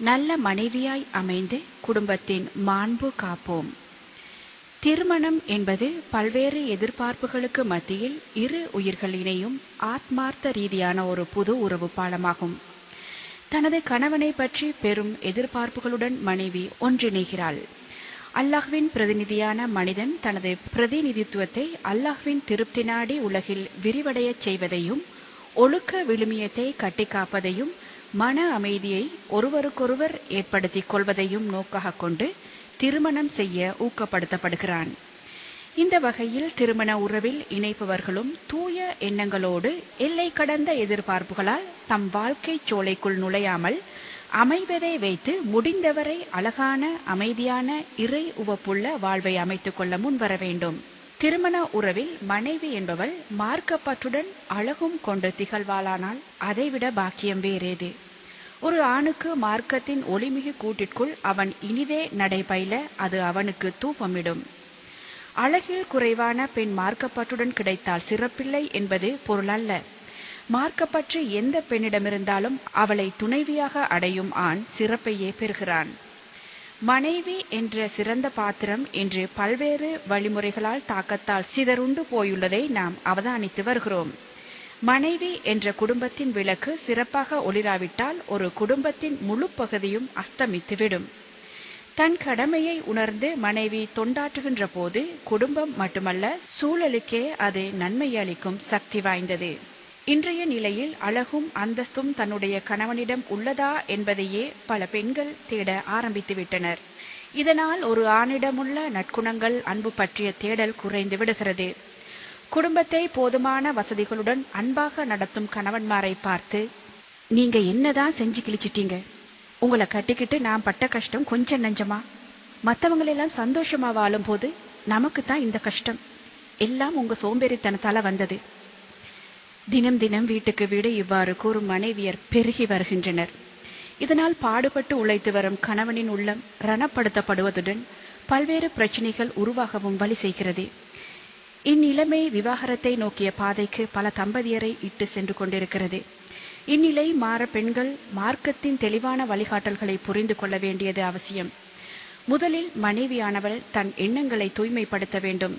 நல்ல மனைவியாய் அமைந்து குடும்பத்தின் மாண்பு காப்போம். திருமணம் என்பது பல்வேறு எதிர்பார்ப்புகளுக்கு மத்தியில் இரு உயிர்களினையும் ஆத்மார்த்த ரீதியான ஒரு புது உறவு பாலமாகும். தனது கணவனை பற்றி பெரும் எதிர்பார்ப்புகளுடன் மனைவி ஒன்றிணைகிறாள். அல்லாஹ்வின் பிரதிநிதியான மனிதன் தனது பிரதிநிதித்துவத்தை அல்லாஹ்வின் திருப்தி நாடி உலகில் விரிவடையச் செய்வதையும் ஒழுக்க விழுமியத்தை கட்டிக்காப்பதையும் மன அமைதியை ஒருவருக்கொருவர் ஏற்படுத்திக் கொள்வதையும் நோக்காக கொண்டு திருமணம் செய்ய ஊக்கப்படுத்தப்படுகிறான். இந்த வகையில் திருமண உறவில் இணைப்பவர்களும் தூய எண்ணங்களோடு எல்லை கடந்த எதிர்பார்ப்புகளால் தம் வாழ்க்கை சோலைக்குள் நுழையாமல் அமைவதை வைத்து முடிந்தவரை அழகான அமைதியான இறை உவப்புள்ள வாழ்வை அமைத்துக் கொள்ள முன்வர வேண்டும். திருமண உறவில் மனைவி என்பவள் மார்க்கப்பற்றுடன் அழகும் கொண்டு திகழ்வாளானால் அதைவிட பாக்கியம் வேறேது. ஒரு ஆணுக்கு மார்க்கத்தின் ஒளிமிகு கூட்டிற்குள் அவன் இனிதே நடைபயில அது அவனுக்கு தூபமிடும். அழகில் குறைவான பெண் மார்க்கப்பட்டுடன் கிடைத்தால் சிறப்பில்லை என்பது பொருளல்ல. மார்க்கப்பற்று எந்த பெண்ணிடமிருந்தாலும் அவளை துணைவியாக அடையும் ஆண் சிறப்பையே பெறுகிறான். மனைவி என்ற சிறந்த பாத்திரம் என்று பல்வேறு வழிமுறைகளால் தாக்கத்தால் சிதறுண்டு போயுள்ளதை நாம் அவதானித்து வருகிறோம். மனைவி என்ற குடும்பத்தின் விளக்கு சிறப்பாக ஒளிராவிட்டால் ஒரு குடும்பத்தின் முழு பகுதியும் அஸ்தமித்துவிடும். தன் கடமையை உணர்ந்து மனைவி தொண்டாற்றுகின்ற போது குடும்பம் மட்டுமல்ல சூழலுக்கே அது நன்மை அளிக்கும் சக்தி வாய்ந்தது. இன்றைய நிலையில் அழகும் அந்தஸ்தும் தன்னுடைய கணவனிடம் உள்ளதா என்பதையே பல பெண்கள் தேட ஆரம்பித்து விட்டனர் இதனால் ஒரு ஆணிடமுள்ள நற்குணங்கள் அன்பு பற்றிய தேடல் குறைந்து விடுகிறது. குடும்பத்தை போதுமான வசதிகளுடன் அன்பாக நடத்தும் கணவன்மாரை பார்த்து நீங்க என்னதான் செஞ்சு கிழிச்சிட்டீங்க? உங்களை கட்டிக்கிட்டு நான் பட்ட கஷ்டம் கொஞ்சம் நஞ்சமா? மற்றவங்களெல்லாம் சந்தோஷமா வாழும் போது நமக்கு தான் இந்த கஷ்டம். எல்லாம் உங்க சோம்பேறித்தனத்தால வந்தது. தினம் தினம் வீட்டுக்கு வீடு இவ்வாறு கூறும் மனைவியர் பெருகி வருகின்றனர். இதனால் பாடுபட்டு உழைத்து வரும் கணவனின் உள்ளம் ரணப்படுத்தப்படுவதுடன் பல்வேறு பிரச்சனைகள் உருவாகவும் வழி செய்கிறது. இந்நிலைமை விவாகரத்தை நோக்கிய பாதைக்கு பல தம்பதியரை இட்டு சென்று கொண்டிருக்கிறது. இந்நிலை மாற பெண்கள் மார்க்கத்தின் தெளிவான வழிகாட்டல்களை புரிந்து கொள்ள வேண்டியது அவசியம். முதலில் மனைவியானவள் தன் எண்ணங்களை தூய்மைப்படுத்த வேண்டும்.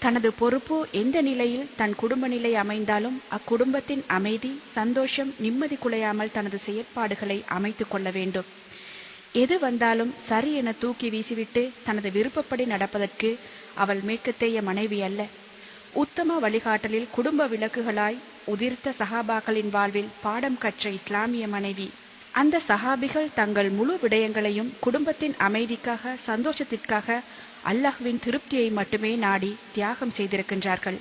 தனது பொறுப்பு எந்த நிலையில் தன் குடும்ப நிலை அமைந்தாலும் அக்குடும்பத்தின் அமைதி சந்தோஷம் நிம்மதி குலையாமல் தனது செயற்பாடுகளை அமைத்துக் கொள்ள வேண்டும். எது வந்தாலும் சரி என தூக்கி வீசிவிட்டு தனது விருப்பப்படி நடப்பதற்கு அவள் மேற்கத்தேய மனைவி அல்ல. உத்தம வழிகாட்டலில் குடும்ப விளக்குகளாய் உதிர்த்த சஹாபாக்களின் வாழ்வில் பாடம் கற்ற இஸ்லாமிய மனைவி அந்த சஹாபிகள் தங்கள் முழு விடயங்களையும் குடும்பத்தின் அமைதிக்காக சந்தோஷத்திற்காக அல்லாஹ்வின் திருப்தியை மட்டுமே நாடி தியாகம் செய்திருக்கின்றார்கள்.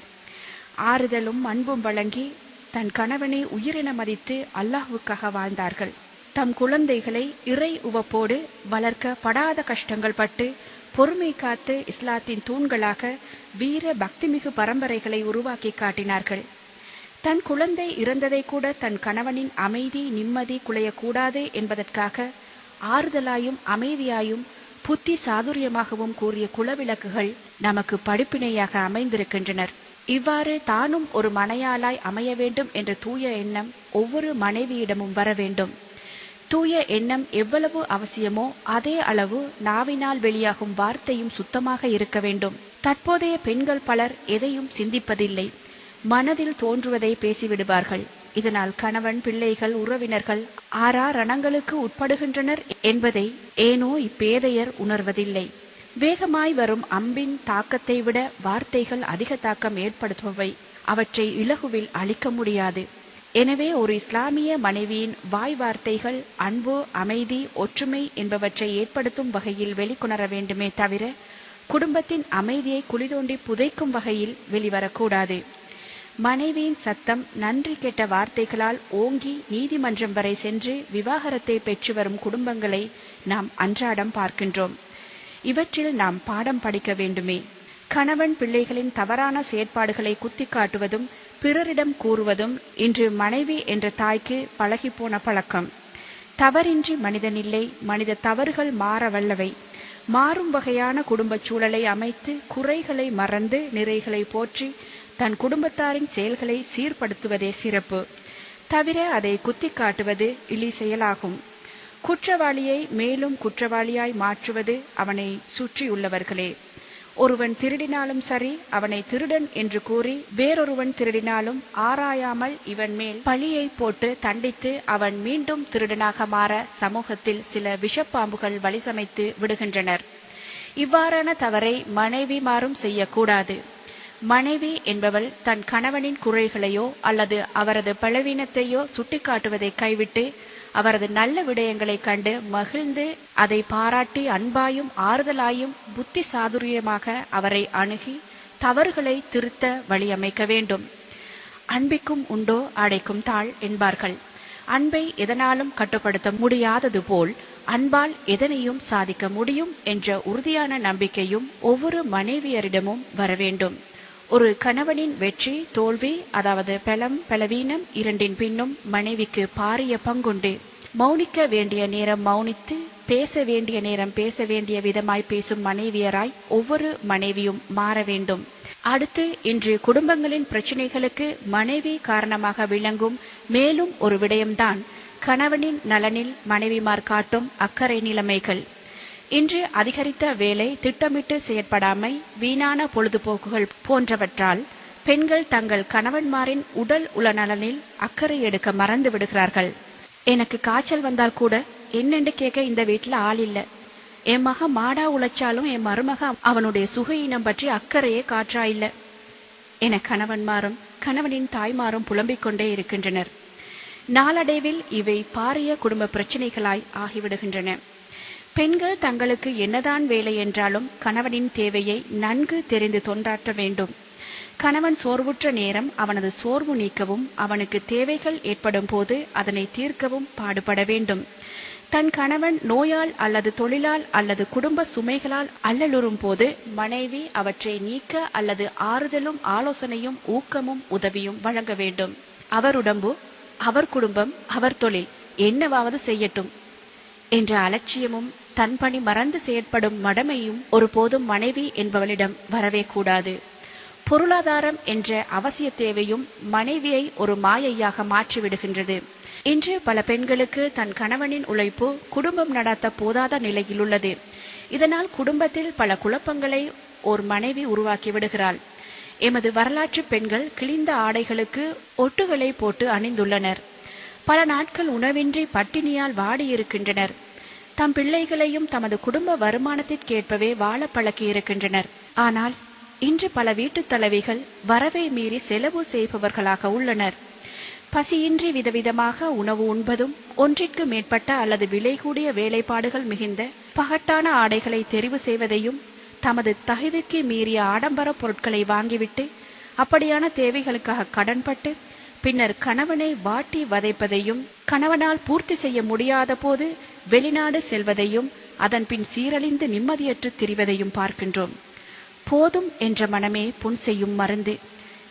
ஆறுதலும் அன்பும் வழங்கி தன் கணவனை உயிரென மதித்து அல்லாஹுக்காக வாழ்ந்தார்கள். தம் குழந்தைகளை இறை உவப்போடு வளர்க்க படாத கஷ்டங்கள் பட்டு பொறுமை காத்து இஸ்லாத்தின் தூண்களாக வீர பக்திமிகு பரம்பரைகளை உருவாக்கி காட்டினார்கள். தன் குழந்தை இறந்ததை கூட தன் கணவனின் அமைதி நிம்மதி குலையக்கூடாது என்பதற்காக ஆறுதலாயும் அமைதியாயும் புத்தி சாதுரியமாகவும் கூறிய குலவிளக்குகள் நமக்கு படிப்பினையாக அமைந்திருக்கின்றனர். இவ்வாறு தானும் ஒரு மனையாளாய் அமைய வேண்டும் என்ற தூய எண்ணம் ஒவ்வொரு மனைவியிடமும் வர வேண்டும். தூய எண்ணம் எவ்வளவு அவசியமோ அதே அளவு நாவினால் வெளியாகும் வார்த்தையும் சுத்தமாக இருக்க வேண்டும். தற்போதைய பெண்கள் பலர் எதையும் சிந்திப்பதில்லை. மனதில் தோன்றுவதை பேசிவிடுவார்கள். இதனால் கணவன் பிள்ளைகள் உறவினர்கள் ஆறா ரணங்களுக்கு உட்படுகின்றனர் என்பதை ஏனோ இப்பேதையர் உணர்வதில்லை. வேகமாய் வரும் அம்பின் தாக்கத்தை விட வார்த்தைகள் அதிக தாக்கம் ஏற்படுத்துபவை அவற்றை இலகுவில் அழிக்க முடியாது. எனவே ஒரு இஸ்லாமிய மனைவியின் வாய் வார்த்தைகள் அன்பு அமைதி ஒற்றுமை என்பவற்றை ஏற்படுத்தும் வகையில் வெளிக்கொணர வேண்டுமே தவிர குடும்பத்தின் அமைதியை குளிதோண்டி புதைக்கும் வகையில் வெளிவரக்கூடாது. மனைவியின் சத்தம் நன்றி கெட்ட வார்த்தைகளால் ஓங்கி நீதிமன்றம் வரை சென்று விவாகரத்தை பெற்று வரும் குடும்பங்களை நாம் அன்றாடம் பார்க்கின்றோம். இவற்றில் நாம் பாடம் படிக்க வேண்டுமே. கணவன் பிள்ளைகளின் தவறான செயற்பாடுகளை குத்தி காட்டுவதும் பிறரிடம் கூறுவதும் இன்று மனைவி என்ற தாய்க்கு பழகிப்போன பழக்கம். தவறின்றி மனிதனில்லை மனித தவறுகள் மாற வல்லவை. மாறும் வகையான குடும்பச் சூழலை அமைத்து குறைகளை மறந்து நிறைகளை போற்றி தன் குடும்பத்தாரின் செயல்களை சீர்படுத்துவதே சிறப்பு. தவிர அதை குத்தி காட்டுவது இழி செயலாகும். குற்றவாளியை மேலும் குற்றவாளியாய் மாற்றுவது அவனை சுற்றியுள்ளவர்களே. ஒருவன் திருடினாலும் சரி அவனை திருடன் என்று கூறி வேறொருவன் திருடினாலும் ஆராயாமல் இவன் மேல் பழியை போட்டு தண்டித்து அவன் மீண்டும் திருடனாக மாற சமூகத்தில் சில விஷப்பாம்புகள் வழிசமைத்து விடுகின்றனர். இவ்வாறான தவறை மனைவிமாரும் செய்யக்கூடாது. மனைவி என்பவள் தன் கணவனின் குறைகளையோ அல்லது அவரது பலவீனத்தையோ சுட்டிக்காட்டுவதை கைவிட்டு அவரது நல்ல விடயங்களைக் கண்டு மகிழ்ந்து அதை பாராட்டி அன்பாயும் ஆறுதலாயும் புத்தி சாதுரியமாக அவரை அணுகி தவறுகளை திருத்த வழியமைக்க வேண்டும். அன்பிக்கும் உண்டோ அடைக்கும் தாள் என்பார்கள். அன்பை எதனாலும் கட்டுப்படுத்த முடியாதது போல் அன்பால் எதனையும் சாதிக்க முடியும் என்ற உறுதியான நம்பிக்கையும் ஒவ்வொரு மனைவியரிடமும் வரவேண்டும் ஒரு கணவனின் வெற்றி தோல்வி அதாவது பலம் பலவீனம் இரண்டின் பின்னும் மனைவிக்கு பாரிய பங்குண்டு. மௌனிக்க வேண்டிய நேரம் மௌனித்து பேச வேண்டிய நேரம் பேச வேண்டிய விதமாய் பேசும் மனைவியராய் ஒவ்வொரு மனைவியும் மாற வேண்டும். அடுத்து இன்று குடும்பங்களின் பிரச்சனைகளுக்கு மனைவி காரணமாக விளங்கும் மேலும் ஒரு விடயம்தான் கணவனின் நலனில் மனைவிமார் காட்டும் அக்கறை நிலைமைகள். இன்று அதிகரித்த வேலை திட்டமிட்டு செயற்படாமை வீணான பொழுதுபோக்குகள் போன்றவற்றால் பெண்கள் தங்கள் கணவன்மாரின் உடல் உளநலனில் அக்கறை எடுக்க மறந்து விடுகிறார்கள். எனக்கு காய்ச்சல் வந்தால் கூட என்னென்று கேட்க இந்த வீட்டில் ஆள் இல்லை. என் மக மாடா உழைச்சாலும் என் மருமக அவனுடைய சுகையினம் பற்றி அக்கறையே காற்றா இல்ல. என கணவன்மாரும் கணவனின் தாய்மாரும் புலம்பிக் கொண்டே இருக்கின்றனர். நாளடைவில் இவை பாரிய குடும்ப பிரச்சனைகளாய் ஆகிவிடுகின்றன. பெண்கள் தங்களுக்கு என்னதான் வேலை என்றாலும் கணவனின் தேவையை நன்கு தெரிந்து தொண்டாற்ற வேண்டும். கணவன் சோர்வுற்ற நேரம் அவனது சோர்வு நீக்கவும் அவனுக்கு தேவைகள் ஏற்படும் போது அதனை தீர்க்கவும் பாடுபட வேண்டும். தன் கணவன் நோயால் அல்லது தொழிலால் அல்லது குடும்ப சுமைகளால் அல்லலுறும் போது மனைவி அவற்றை நீக்க அல்லது ஆறுதலும் ஆலோசனையும் ஊக்கமும் உதவியும் வழங்க வேண்டும். அவர் உடம்பு அவர் குடும்பம் அவர் தொழில் என்னவாவது செய்யட்டும் என்ற அலட்சியமும் தன் பணி மறந்து செயற்படும் மடமையும் ஒருபோதும் மனைவி என்பவளிடம் வரவே கூடாது. பொருளாதாரம் என்ற அவசிய தேவையும் மனைவியை ஒரு மாயையாக மாற்றிவிடுகின்றது. இன்று பல பெண்களுக்கு தன் கணவனின் உழைப்பு குடும்பம் நடத்த போதாத நிலையில் உள்ளது. இதனால் குடும்பத்தில் பல குழப்பங்களை ஓர் மனைவி உருவாக்கி விடுகிறாள். எமது வரலாற்று பெண்கள் கிழிந்த ஆடைகளுக்கு ஒட்டுகளை போட்டு அணிந்துள்ளனர். பல நாட்கள் உணவின்றி பட்டினியால் வாடியிருக்கின்றனர். தம் பிள்ளைகளையும் தமது குடும்ப வருமானத்திற்கேற்பவே வாழ பழக்கி இருக்கின்றனர். ஆனால் இன்று பல வீட்டுத் தலைவிகள் வரவை மீறி செலவு செய்பவர்களாக உள்ளனர். பசியின்றி விதவிதமாக உணவு உண்பதும் ஒன்றிற்கு மேற்பட்ட அல்லது விலை கூடிய வேலைப்பாடுகள் மிகுந்த பகட்டான ஆடைகளை தெரிவு செய்வதையும் தமது தகுதிக்கு மீறிய ஆடம்பர பொருட்களை வாங்கிவிட்டு அப்படியான தேவைகளுக்காக கடன்பட்டு பின்னர் கணவனை வாட்டி வதைப்பதையும் கணவனால் பூர்த்தி செய்ய முடியாத போது வெளிநாடு செல்வதையும் அதன் பின் சீரழிந்து நிம்மதியற்று திரிவதையும் பார்க்கின்றோம். போதும் என்ற மனமே புண் செய்யும் மருந்து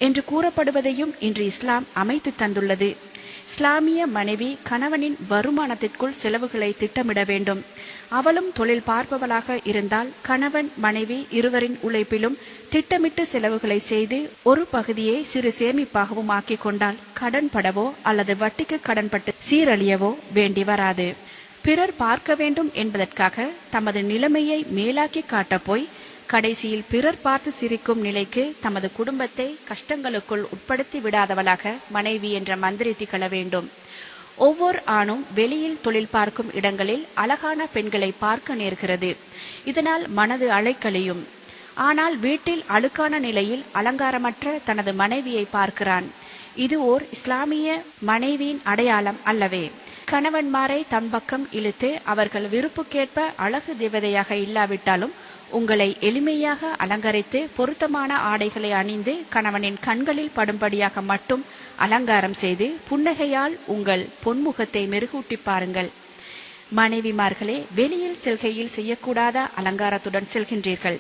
என்று கூறப்படுவதையும் இன்று இஸ்லாம் அமைத்து தந்துள்ளது. இஸ்லாமிய மனைவி கணவனின் வருமானத்திற்குள் செலவுகளை திட்டமிட வேண்டும். அவளும் தொழில் பார்ப்பவளாக இருந்தால் கணவன் மனைவி இருவரின் உழைப்பிலும் திட்டமிட்டு செலவுகளை செய்து ஒரு பகுதியை சிறு சேமிப்பாகவும் ஆக்கிக் கொண்டால் கடன்படவோ அல்லது வட்டிக்கு கடன்பட்டு சீரழியவோ வேண்டி வராது. பிறர் பார்க்க வேண்டும் என்பதற்காக தமது நிலைமையை மேலாக்கி காட்டப்போய் கடைசியில் பிறர் பார்த்து சிரிக்கும் நிலைக்கு தமது குடும்பத்தை கஷ்டங்களுக்குள் உட்படுத்தி விடாதவளாக மனைவி என்ற மந்திரி திகழ வேண்டும். ஒவ்வொரு ஆணும் வெளியில் தொழில் பார்க்கும் இடங்களில் அழகான பெண்களை பார்க்க நேர்கிறது. இதனால் மனது அலைக்கழியும். ஆனால் வீட்டில் அழுக்கான நிலையில் அலங்காரமற்ற தனது மனைவியை பார்க்கிறான். இது ஓர் இஸ்லாமிய மனைவியின் அடையாளம் அல்லவே. கணவன்மாரை தன் பக்கம் இழுத்து அவர்கள் விருப்புக்கேற்ப அழகு தேவதையாக இல்லாவிட்டாலும் உங்களை எளிமையாக அலங்கரித்து பொருத்தமான ஆடைகளை அணிந்து கணவனின் கண்களில் படும்படியாக மட்டும் அலங்காரம் செய்து புன்னகையால் உங்கள் பொன்முகத்தை மெருகூட்டி பாருங்கள். மனைவிமார்களே வெளியில் செல்கையில் செய்யக்கூடாத அலங்காரத்துடன் செல்கின்றீர்கள்.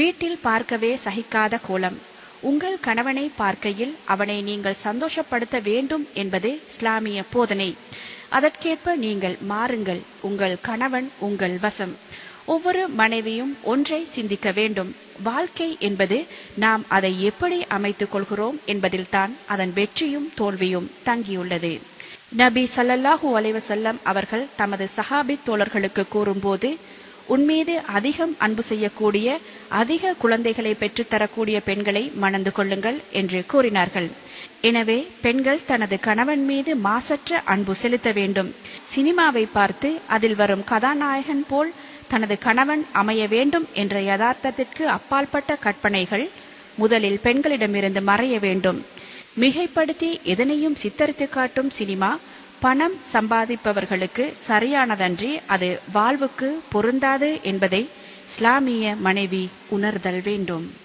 வீட்டில் பார்க்கவே சகிக்காத கோலம். உங்கள் கணவனை பார்க்கையில் அவனை நீங்கள் சந்தோஷப்படுத்த வேண்டும் என்பது இஸ்லாமிய போதனை. அதற்கேற்ப நீங்கள் மாறுங்கள். உங்கள் கணவன் உங்கள் வசம். ஒவ்வொரு மனைவியும் ஒன்றை சிந்திக்க வேண்டும். வாழ்க்கை என்பது நாம் அதை எப்படி அமைத்துக் கொள்கிறோம் என்பதில்தான் அதன் வெற்றியும் தோல்வியும் தங்கியுள்ளது. நபி ஸல்லல்லாஹு அலைவசல்லம் அவர்கள் தமது சஹாபி தோழர்களுக்கு கூறும்போது உன்மீது அதிகம் அன்பு செய்யக்கூடிய அதிக குழந்தைகளை பெற்றுத்தரக்கூடிய பெண்களை மணந்து கொள்ளுங்கள் என்று கூறினார்கள். எனவே பெண்கள் தனது கணவன் மீது மாசற்ற அன்பு செலுத்த வேண்டும். சினிமாவை பார்த்து அதில் வரும் கதாநாயகன் போல் தனது கணவன் அமைய வேண்டும் என்ற யதார்த்தத்திற்கு அப்பாற்பட்ட கற்பனைகள் முதலில் பெண்களிடமிருந்து மறைய வேண்டும். மிகைப்படுத்தி எதனையும் சித்தரித்து காட்டும் சினிமா பணம் சம்பாதிப்பவர்களுக்கு சரியானதன்றி அது வாழ்வுக்கு பொருந்தாது என்பதை இஸ்லாமிய மனைவி உணர்தல் வேண்டும்.